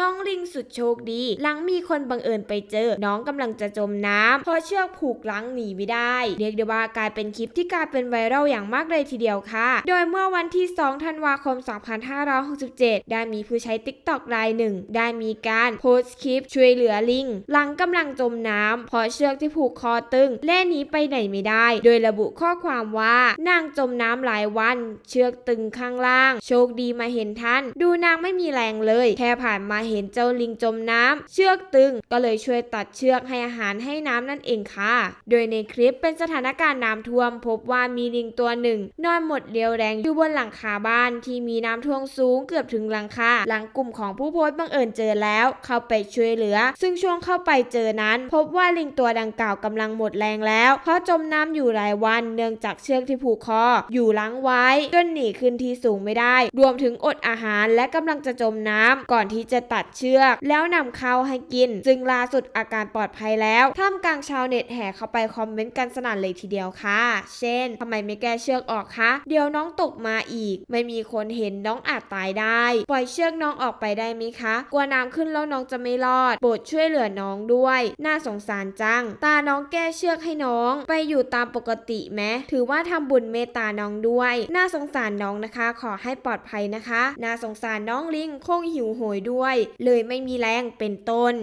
น้องลิงสุดโชคดี หลังมีคนบังเอิญไปเจอ น้องกำลังจะจมน้ำเพราะเชือกผูกลังหนีไม่ได้ เรียกได้ว่ากลายเป็นคลิปที่กลายเป็นไวรัลอย่างมากเลยทีเดียวค่ะ โดยเมื่อวันที่ 2 ธันวาคม 2567 ได้มีผู้ใช้ TikTok รายหนึ่ง ได้มีการโพสต์คลิปช่วยเหลือลิงหลังกำลังจมน้ำเพราะเชือกที่ผูกคอตึงแล่หนีไปไหนไม่ได้ โดยระบุข้อความว่านางจมน้ำหลายวัน เชือกตึงข้างล่าง โชคดีมาเห็นท่าน ดูนางไม่มีแรงเลย แค่ผ่านมาเห็นเจ้าลิงจมน้ำเชือกตึงก็เลยช่วยตัดเชือกให้อาหารให้น้ำนั่นเองค่ะ โดยในคลิปเป็นสถานการณ์น้ำท่วม พบว่ามีลิงตัวหนึ่ง นอนหมดเรียวแรงอยู่บนหลังคาบ้านที่มีน้ำท่วมสูงเกือบถึงหลังคาหลังกลุ่มของผู้โพสต์บังเอิญเจอแล้ว เข้าไปช่วยเหลือ ซึ่งช่วงเข้าไปเจอนั้น พบว่าลิงตัวดังกล่าวกำลังหมดแรงแล้ว เพราะจมน้ำอยู่หลายวันเนื่องจากเชือกที่ผูกคออยู่ล้างไว้จนหนีขึ้นที่สูงไม่ได้ รวมถึงอดอาหารและกำลังจะจมน้ำก่อนที่จะตััดเชือก แล้วนำข้าให้กิน ซึ่งล่าสุดอาการปลอดภัยแล้วท่ามกลางชาวเน็ตแห่เข้าไปคอมเมนต์กันสนั่นเลยทีเดียวค่ะ เช่นทำไมไม่แก้เชือกออกคะ เดี๋ยวน้องตกมาอีก ไม่มีคนเห็นน้องอาจตายได้ ปล่อยเชือกน้องออกไปได้ไหมคะ กลัวน้ำขึ้นแล้วน้องจะไม่รอด โปรดช่วยเหลือน้องด้วย น่าสงสารจัง ตาน้องแก้เชือกให้น้อง ไปอยู่ตามปกติไหมถือว่าทำบุญเมตตาน้องด้วย น่าสงสารน้องนะคะ ขอให้ปลอดภัยนะคะ น่าสงสารน้องลิงคงหิวโหยด้วยเลยไม่มีแรงเป็นต้น